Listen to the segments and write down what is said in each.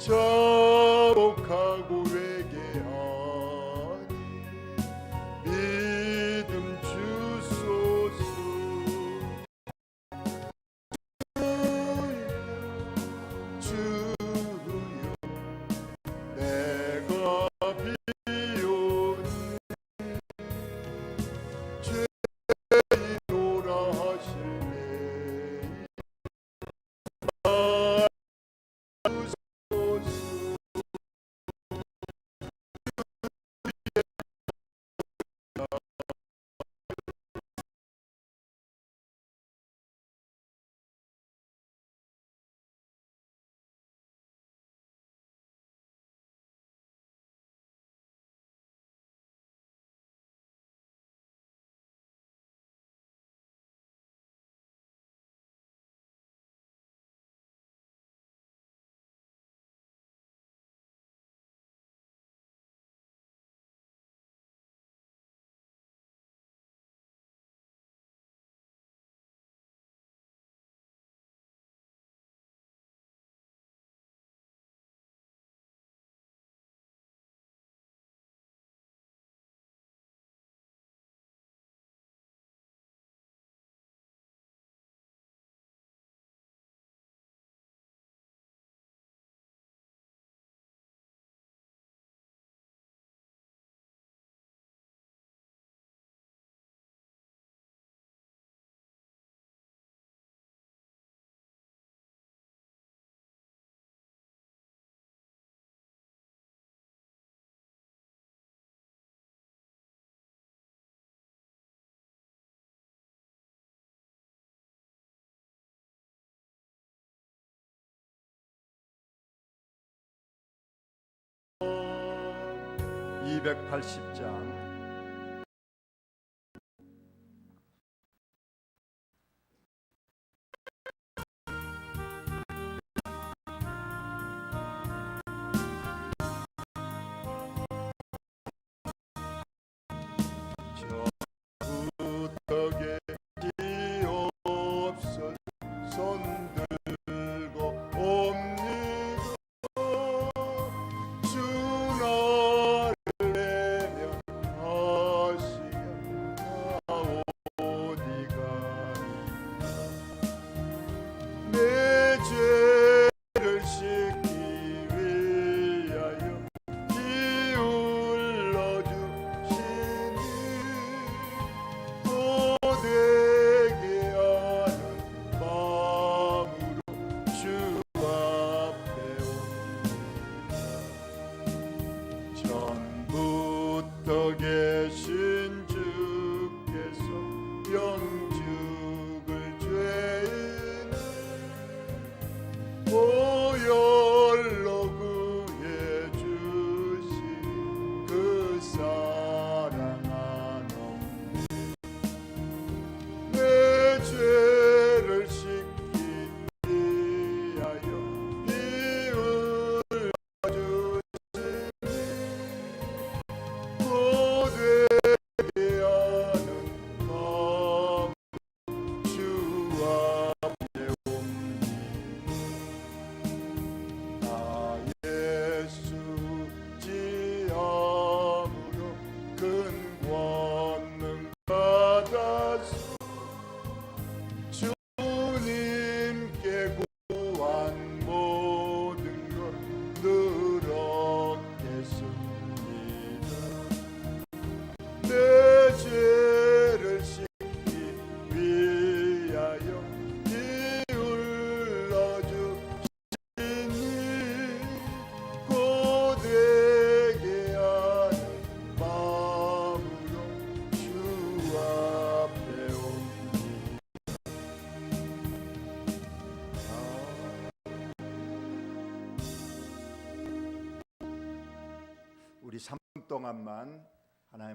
자복하고 회 280장.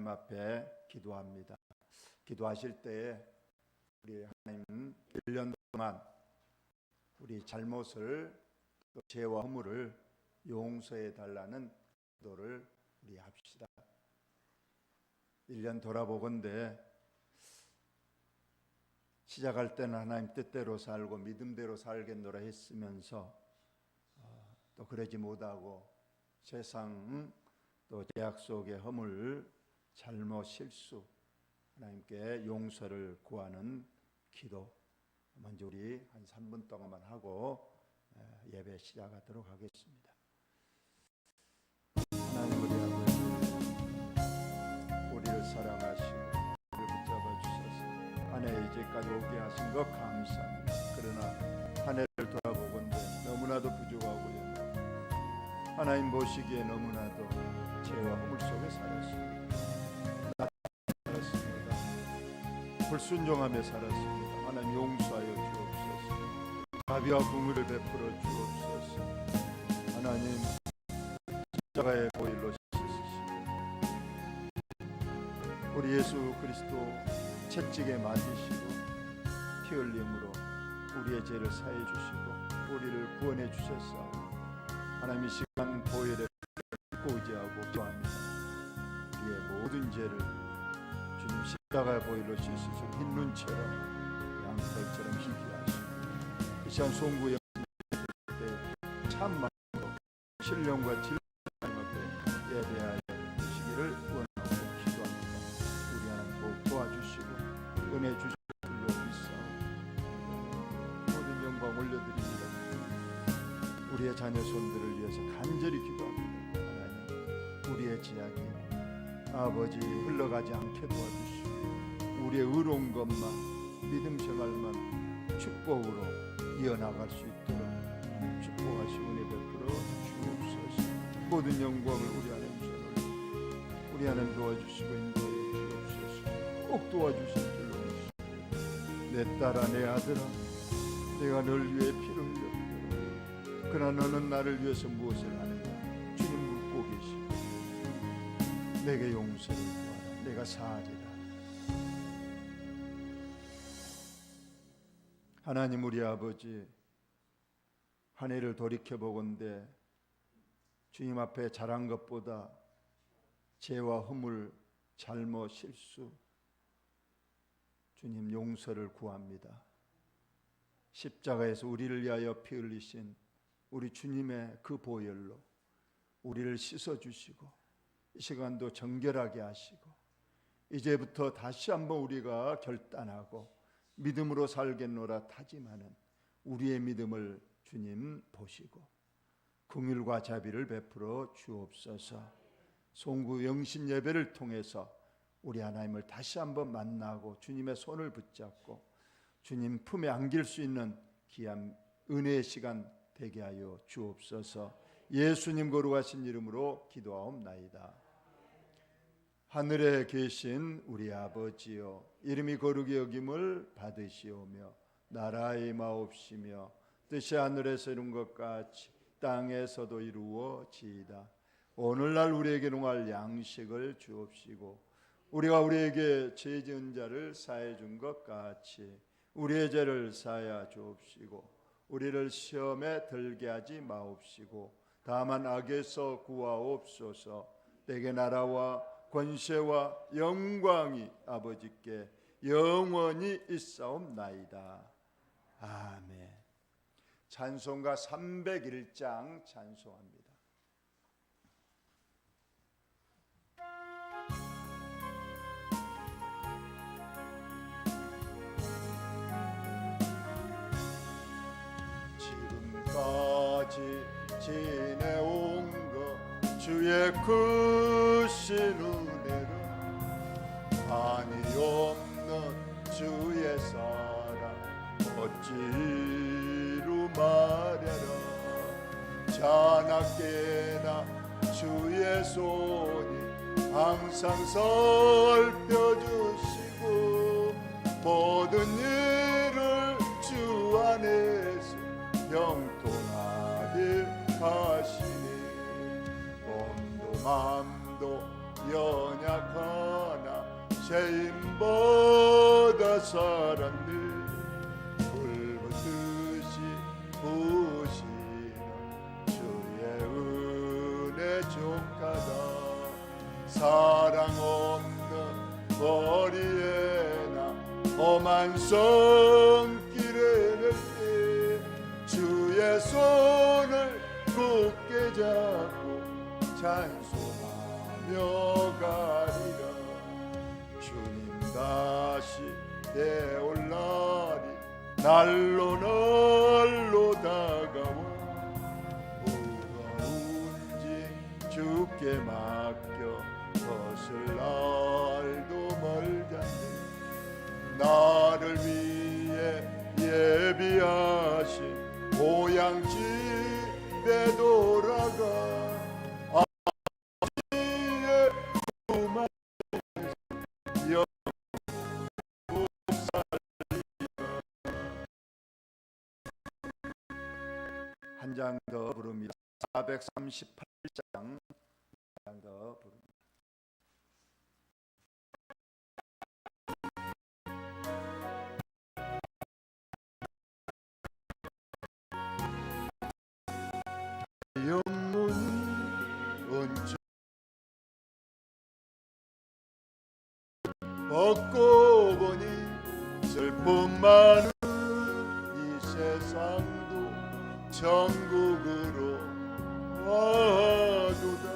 하나님 앞에 기도합니다. 기도하실 때에 우리 하나님 1년 동안 우리 잘못을 또 죄와 허물을 용서해 달라는 기도를 우리 합시다. 1년 돌아보건대 시작할 때는 하나님 뜻대로 살고 믿음대로 살겠노라 했으면서 어, 또 그러지 못하고 세상 또 제약 속의 허물 잘못 실수 하나님께 용서를 구하는 기도 먼저 우리 한 3분 동안만 하고 에, 예배 시작하도록 하겠습니다. 하나님 우리 아버지 우리를 사랑하시고 우리를 붙잡아 주셔서 한 해 이제까지 오게 하신 것 감사합니다. 그러나 한 해를 돌아보건대 너무나도 부족하고 연약하고 하나님 보시기에 너무나도 불순종하며 살았습니다. 하나님 용서하여 주옵소서. 자비와 긍휼을 베풀어 주옵소서. 하나님 십자가의 보일로 씻으시고 우리 예수 그리스도 채찍에 맞으시고 피 흘림으로 우리의 죄를 사해 주시고 우리를 구원해 주셨사오. 하나님 이 시간 보혈로 씻으시고 흰 눈처럼 양털처럼 희게 하시고 이 시간 송구의 때참 마음으로 신령과 진리 앞에 예배하여 주시기를 원하고 기도합니다. 우리 하나님 꼭 도와주시고 은혜 주시고 믿사오 모든 영광 올려드립니다. 우리의 자녀 손들을 위해서 간절히 기도합니다. 하나님 우리의 지약이 아버지 흘러가지 않게 도와주시고 우리의 의로운 것만 믿음 생활만 축복으로 이어나갈 수 있도록 축복하시고 은혜 베풀어 주옵소서. 모든 영광을 우리 하나님 손을 우리 하나님 도와주시고 인도해 주옵소서. 꼭 도와주실 줄로 믿습니다. 내 딸아 내 아들아 내가 널 위해 피를 흘렸다 그러나 너는 나를 위해서 무엇을 하느냐? 주님 묻고 계시고 내게 용서를 구하라. 내가 사하리 하나님 우리 아버지 한 해를 돌이켜 보건대 주님 앞에 잘한 것보다 죄와 허물 잘못 실수 주님 용서를 구합니다. 십자가에서 우리를 위하여 피 흘리신 우리 주님의 그 보혈로 우리를 씻어 주시고 이 시간도 정결하게 하시고 이제부터 다시 한번 우리가 결단하고 믿음으로 살겠노라 타지만은 우리의 믿음을 주님 보시고 긍휼과 자비를 베풀어 주옵소서. 송구 영신 예배를 통해서 우리 하나님을 다시 한번 만나고 주님의 손을 붙잡고 주님 품에 안길 수 있는 귀한 은혜의 시간 되게 하여 주옵소서. 예수님 거룩하신 이름으로 기도하옵나이다. 하늘에 계신 우리 아버지여 이름이 거룩히 여김을 받으시오며 나라의 마옵시며 뜻이 하늘에서 이룬 것 같이 땅에서도 이루어지이다. 오늘날 우리에게 농할 양식을 주옵시고 우리가 우리에게 죄 지은 자를 사해 준 것 같이 우리의 죄를 사하여 주옵시고 우리를 시험에 들게 하지 마옵시고 다만 악에서 구하옵소서 내게 나라와 권세와 영광이 아버지께 영원히 있사옵나이다. 아멘. 찬송가 301장 찬송합니다. 지내온 것 주의 크신 한이 없는 주의 사랑 어찌로 말하라. 자나깨나 주의 손이 항상 살펴주시고 모든 일을 주 안에서 형통하게 하시니 몸도 마음도 연약하 나 죄인보다 사람들 불붙듯이 부시는 주의 은혜 족하다. 사랑 없는 거리에나 험한 손길에 낼때 주의 손을 꼭 붙잡고 찬송하며 되올 날이 날로 날로 다가와. 무거운지 주께 맡겨 벗을 날도 멀잖니. 나를 위해 예비하신 고향집에 돌 438장 한장더 부릅니다. 영문이 언제 벗고 보니 슬픔 많은 이 세상도 천국으로 와도다.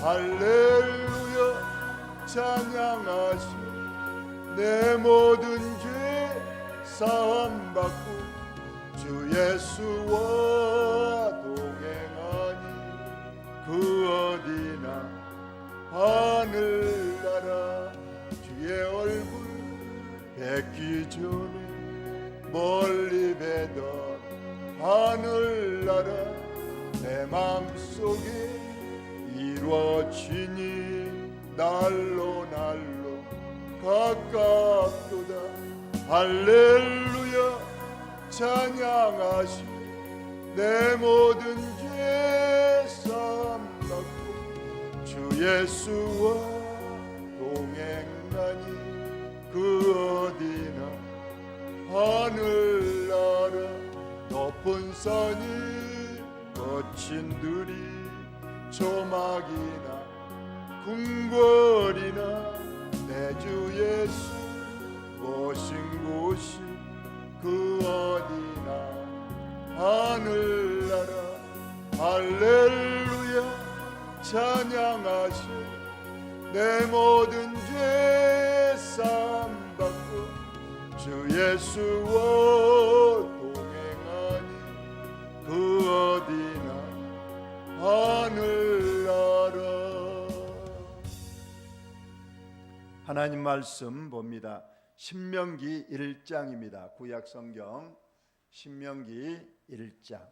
할렐루야. 찬양하시 내 모든 죄 사함 받고 주 예수와 동행하니 그 어디나 하늘나라. 주의 얼굴 뵙기 전에 멀리 뵈던 하늘나라 내 맘속에 이루어지니 날로 날로 가깝도다. 할렐루야. 찬양하시 내 모든 죄 삼받고 주 예수와 동행하니 그 어디나 하늘나라 높은 산이 거친 들이 조막이나 궁궐이나 내 주 예수 오신 곳이 그 어디나 하늘나라. 할렐루야. 찬양하시 내 모든 죄 삼받고 주 예수와 하늘나라 하나님 말씀 봅니다. 신명기 1장입니다. 구약 성경 신명기 1장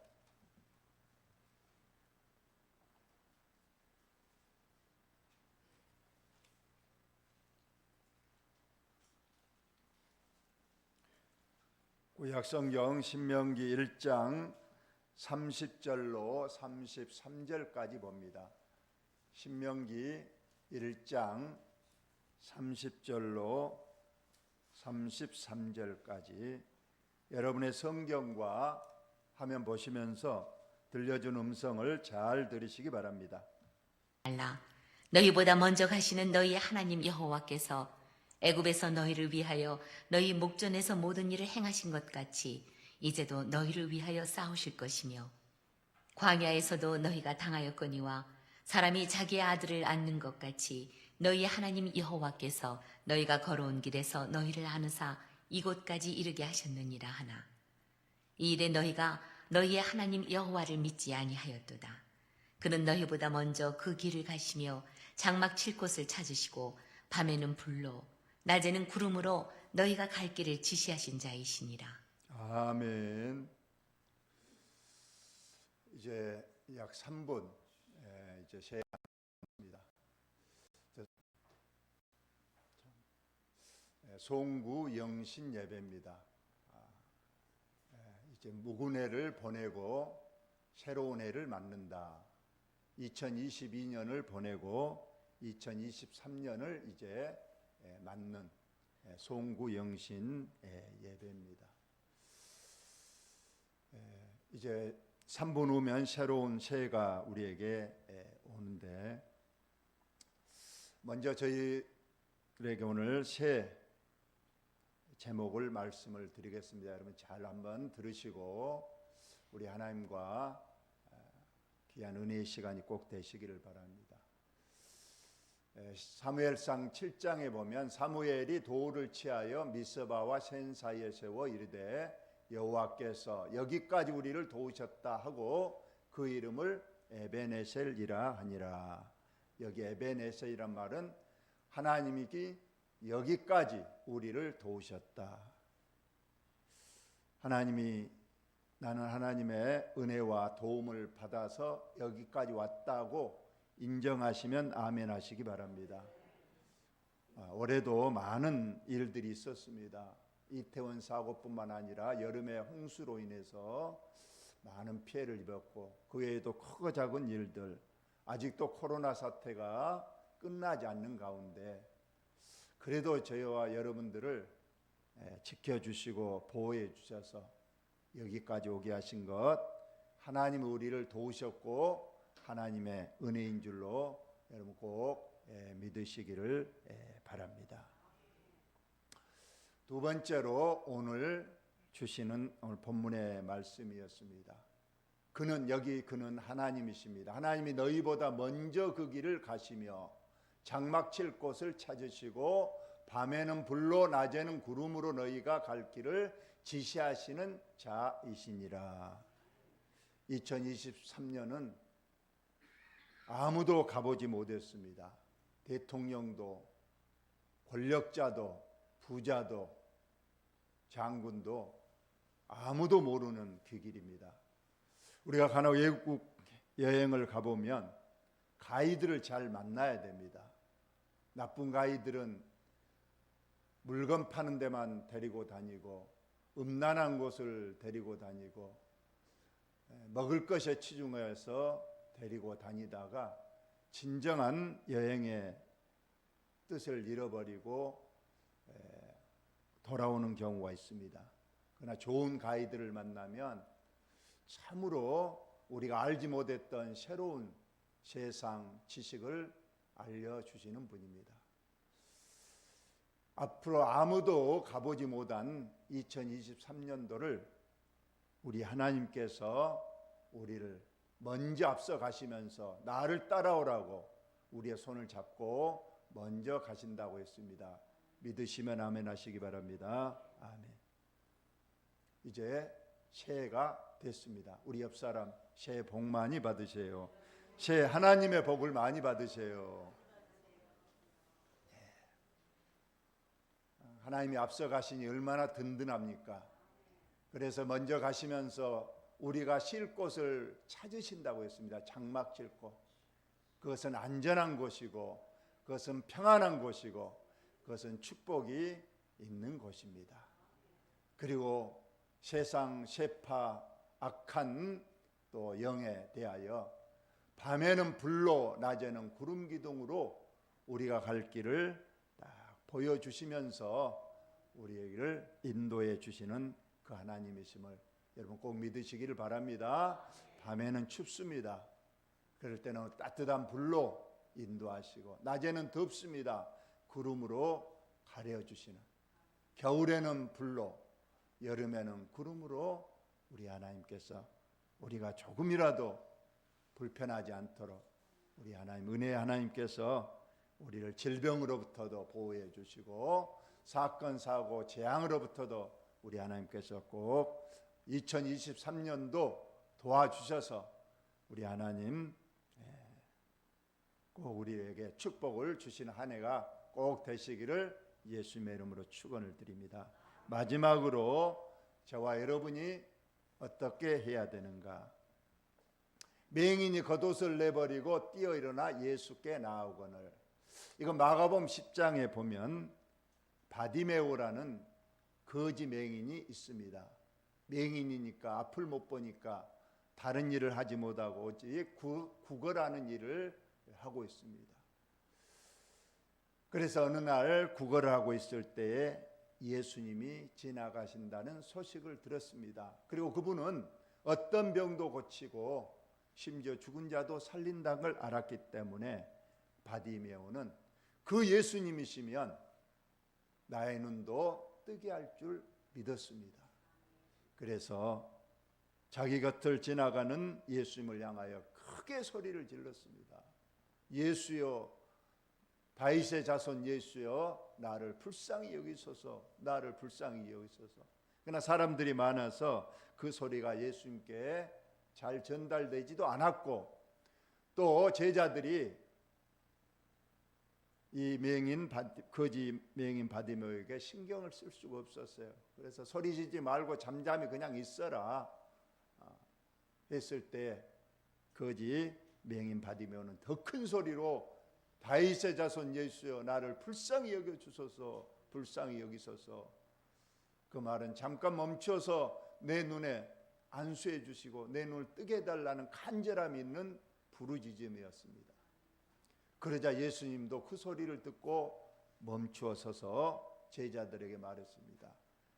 구약 성경 신명기 1장 30절로 33절까지 봅니다. 신명기 1장 30절로 33절까지 여러분의 성경과 화면 보시면서 들려준 음성을 잘 들으시기 바랍니다. 알라 너희보다 먼저 가시는 너희 하나님 여호와께서 애굽에서 너희를 위하여 너희 목전에서 모든 일을 행하신 것 같이 이제도 너희를 위하여 싸우실 것이며 광야에서도 너희가 당하였거니와 사람이 자기의 아들을 안는 것 같이 너희 하나님 여호와께서 너희가 걸어온 길에서 너희를 안으사 이곳까지 이르게 하셨느니라 하나 이 일에 너희가 너희의 하나님 여호와를 믿지 아니하였도다. 그는 너희보다 먼저 그 길을 가시며 장막 칠 곳을 찾으시고 밤에는 불로 낮에는 구름으로 너희가 갈 길을 지시하신 자이시니라. 아멘. 이제 약 3분 예, 이제 시작합니다. 예, 송구 영신 예배입니다. 아, 예, 이제 묵은 해를 보내고 새로운 해를 맞는다. 2022년을 보내고 2023년을 이제 예, 맞는 예, 송구 영신 예, 예배입니다. 예, 이제 3분 후면 새로운 새해가 우리에게 예, 오는데 먼저 저희들에게 오늘 새 제목을 말씀을 드리겠습니다. 여러분 잘 한번 들으시고 우리 하나님과 아, 귀한 은혜의 시간이 꼭 되시기를 바랍니다. 에, 사무엘상 7장에 보면 사무엘이 도를 취하여 미스바와 센 사이에 세워 이르되 여호와께서 여기까지 우리를 도우셨다 하고 그 이름을 에베네셀이라 하니라. 여기 에베네셀이란 말은 하나님이 여기까지 우리를 도우셨다. 하나님이 나는 하나님의 은혜와 도움을 받아서 여기까지 왔다고 인정하시면 아멘 하시기 바랍니다. 아, 올해도 많은 일들이 있었습니다. 이태원 사고뿐만 아니라 여름의 홍수로 인해서 많은 피해를 입었고 그 외에도 크고 작은 일들 아직도 코로나 사태가 끝나지 않는 가운데 그래도 저희와 여러분들을 에, 지켜주시고 보호해 주셔서 여기까지 오게 하신 것 하나님 우리를 도우셨고 하나님의 은혜인 줄로 여러분 꼭 에, 믿으시기를 에, 바랍니다. 두 번째로 오늘 주시는 오늘 본문의 말씀이었습니다. 그는 여기 그는 하나님이십니다. 하나님이 너희보다 먼저 그 길을 가시며 장막 칠 곳을 찾으시고 밤에는 불로 낮에는 구름으로 너희가 갈 길을 지시하시는 자이시니라. 2023년은 아무도 가보지 못했습니다. 대통령도 권력자도 부자도 장군도 아무도 모르는 그 길입니다. 우리가 가나 외국 여행을 가보면 가이드를 잘 만나야 됩니다. 나쁜 가이들은 물건 파는 데만 데리고 다니고 음란한 곳을 데리고 다니고 먹을 것에 치중해서 데리고 다니다가 진정한 여행의 뜻을 잃어버리고 돌아오는 경우가 있습니다. 그러나 좋은 가이드를 만나면 참으로 우리가 알지 못했던 새로운 세상 지식을 알려주시는 분입니다. 앞으로 아무도 가보지 못한 2023년도를 우리 하나님께서 우리를 먼저 앞서 가시면서 나를 따라오라고 우리의 손을 잡고 먼저 가신다고 했습니다. 믿으시면 아멘 하시기 바랍니다. 아멘. 이제 새해가 됐습니다. 우리 옆 사람 새해 복 많이 받으세요. 새해 하나님의 복을 많이 받으세요. 하나님이 앞서 가시니 얼마나 든든합니까? 그래서 먼저 가시면서 우리가 쉴 곳을 찾으신다고 했습니다. 장막 칠 곳. 그것은 안전한 곳이고 그것은 평안한 곳이고 그것은 축복이 있는 곳입니다. 그리고 세상 세파 악한 또 영에 대하여 밤에는 불로 낮에는 구름 기둥으로 우리가 갈 길을 딱 보여 주시면서 우리에게를 인도해 주시는 그 하나님이심을 여러분 꼭 믿으시기를 바랍니다. 밤에는 춥습니다. 그럴 때는 따뜻한 불로 인도하시고 낮에는 덥습니다. 구름으로 가려 주시는 겨울에는 불로 여름에는 구름으로 우리 하나님께서 우리가 조금이라도 불편하지 않도록 우리 하나님 은혜의 하나님께서 우리를 질병으로부터도 보호해 주시고 사건 사고 재앙으로부터도 우리 하나님께서 꼭 2023년도 도와주셔서 우리 하나님 예, 꼭 우리에게 축복을 주시는 한 해가 꼭 되시기를 예수님의 이름으로 축원을 드립니다. 마지막으로 저와 여러분이 어떻게 해야 되는가? 맹인이 겉옷을 내버리고 뛰어 일어나 예수께 나아오거늘. 이거 마가복음 10장에 보면 바디메오라는 거지 맹인이 있습니다. 맹인이니까 앞을 못 보니까 다른 일을 하지 못하고 오직 구걸하는 일을 하고 있습니다. 그래서 어느 날 구걸을 하고 있을 때에 예수님이 지나가신다는 소식을 들었습니다. 그리고 그분은 어떤 병도 고치고 심지어 죽은 자도 살린다는 걸 알았기 때문에 바디메오는 그 예수님이시면 나의 눈도 뜨게 할 줄 믿었습니다. 그래서 자기 곁을 지나가는 예수님을 향하여 크게 소리를 질렀습니다. 예수여 다윗의 자손 예수여 나를 불쌍히 여기소서 나를 불쌍히 여기소서 그러나 사람들이 많아서 그 소리가 예수님께 잘 전달되지도 않았고 또 제자들이 이 바- 거지 맹인 바디메오에게 신경을 쓸 수가 없었어요. 그래서 소리지지 말고 잠잠히 그냥 있어라 아, 했을 때 거지 맹인 바디메오는 더 큰 소리로 다윗의 자손 예수여 나를 불쌍히 여겨 주소서 불쌍히 여기소서 그 말은 잠깐 멈춰서 내 눈에 안수해 주시고 내 눈을 뜨게 해달라는 간절함이 있는 부르짖음이었습니다. 그러자 예수님도 그 소리를 듣고 멈추어 서서 제자들에게 말했습니다.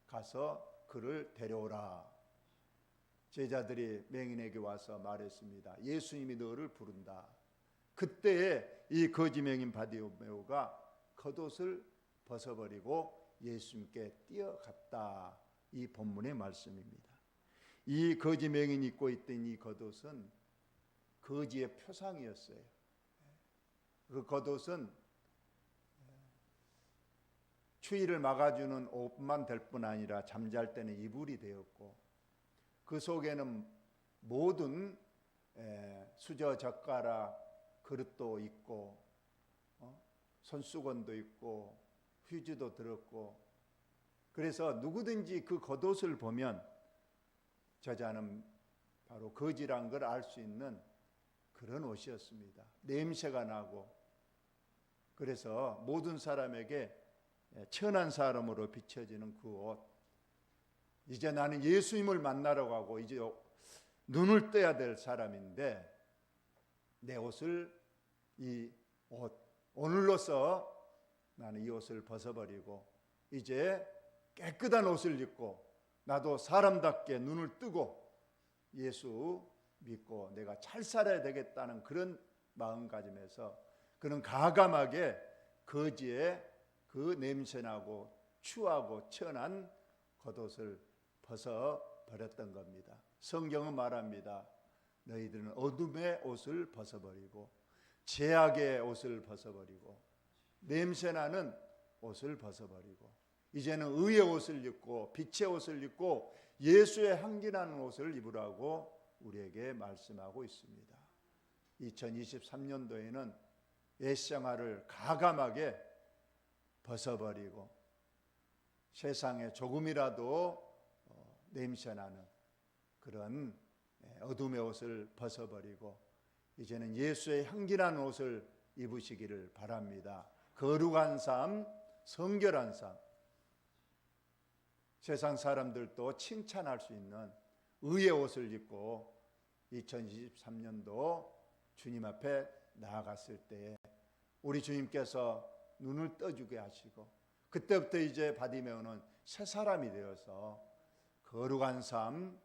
가서 그를 데려오라. 제자들이 맹인에게 와서 말했습니다. 예수님이 너를 부른다. 그때에 이 거지 맹인 바디메오가 겉옷을 벗어버리고 예수님께 뛰어갔다. 이 본문의 말씀입니다. 이 거지 맹인이 입고 있던 이 겉옷은 거지의 표상이었어요. 그 겉옷은 추위를 막아주는 옷만 될 뿐 아니라 잠잘 때는 이불이 되었고 그 속에는 모든 에, 수저 젓가락 그릇도 있고 어? 손수건도 있고 휴지도 들었고 그래서 누구든지 그 겉옷을 보면 저자는 바로 거지란 걸 알 수 있는 그런 옷이었습니다. 냄새가 나고 그래서 모든 사람에게 천한 사람으로 비춰지는 그 옷. 이제 나는 예수님을 만나러 가고 이제 눈을 떠야 될 사람인데 내 옷을 이 옷 오늘로서 나는 이 옷을 벗어버리고 이제 깨끗한 옷을 입고 나도 사람답게 눈을 뜨고 예수 믿고 내가 잘 살아야 되겠다는 그런 마음가짐에서 그는 가감하게 거지에 그 냄새나고 추하고 천한 겉옷을 벗어 버렸던 겁니다. 성경은 말합니다. 너희들은 어둠의 옷을 벗어버리고 죄악의 옷을 벗어버리고 냄새나는 옷을 벗어버리고 이제는 의의 옷을 입고 빛의 옷을 입고 예수의 향기나는 옷을 입으라고 우리에게 말씀하고 있습니다. 2023년도에는 옛 생활을 가감하게 벗어버리고 세상에 조금이라도 어, 냄새나는 그런 예, 어둠의 옷을 벗어버리고 이제는 예수의 향기나는 옷을 입으시기를 바랍니다. 거룩한 삶, 성결한 삶, 세상 사람들도 칭찬할 수 있는 의의 옷을 입고 2023년도 주님 앞에 나아갔을 때에 우리 주님께서 눈을 떠주게 하시고 그때부터 이제 바디메오는 새 사람이 되어서 거룩한 삶,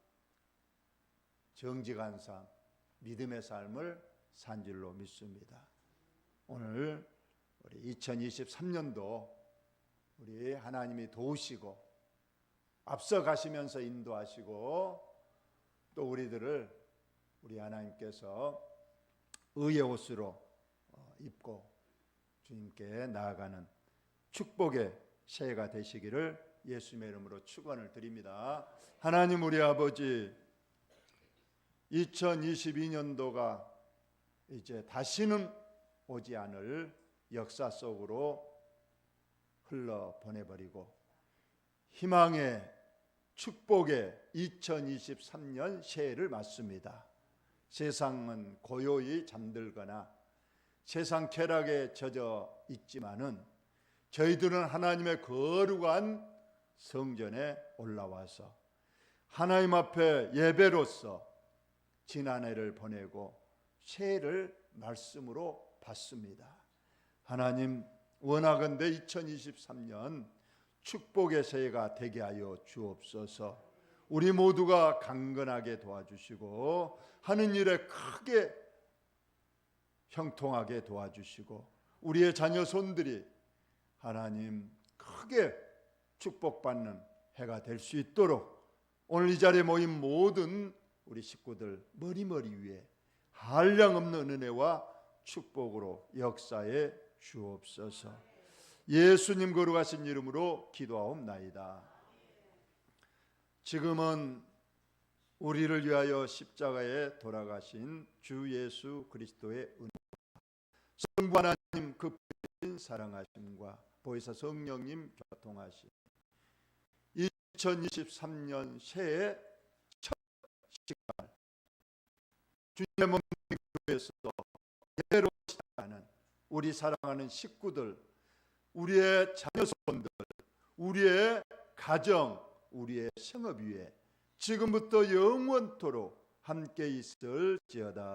정직한 삶, 믿음의 삶을 산 줄로 믿습니다. 오늘 우리 2023년도 우리 하나님이 도우시고 앞서 가시면서 인도하시고 또 우리들을 우리 하나님께서 의의 옷으로 어, 입고 주님께 나아가는 축복의 새해가 되시기를 예수님의 이름으로 축원을 드립니다. 하나님 우리 아버지 2022년도가 이제 다시는 오지 않을 역사 속으로 흘러 보내버리고 희망의 축복의 2023년 새해를 맞습니다. 세상은 고요히 잠들거나 세상 쾌락에 젖어 있지만은 저희들은 하나님의 거룩한 성전에 올라와서 하나님 앞에 예배로서 지난해를 보내고 새해를 말씀으로 받습니다. 하나님 원하건대 2023년 축복의 새해가 되게 하여 주옵소서. 우리 모두가 강건하게 도와주시고 하는 일에 크게 형통하게 도와주시고 우리의 자녀 손들이 하나님 크게 축복받는 해가 될 수 있도록 오늘 이 자리에 모인 모든 우리 식구들 머리머리 위에 한량없는 은혜와 축복으로 역사에 주옵소서. 예수님 거룩하신 이름으로 기도하옵나이다. 지금은 우리를 위하여 십자가에 돌아가신 주 예수 그리스도의 은혜, 성부 하나님 그신 사랑하심과 보혜사 성령님 교통하심, 2023년 새해 첫 시간 주님의 몸 교회에서 예배로 시작하는 우리 사랑하는 식구들, 우리의 자녀손들, 우리의 가정, 우리의 생업 위에 지금부터 영원토록 함께 있을지어다.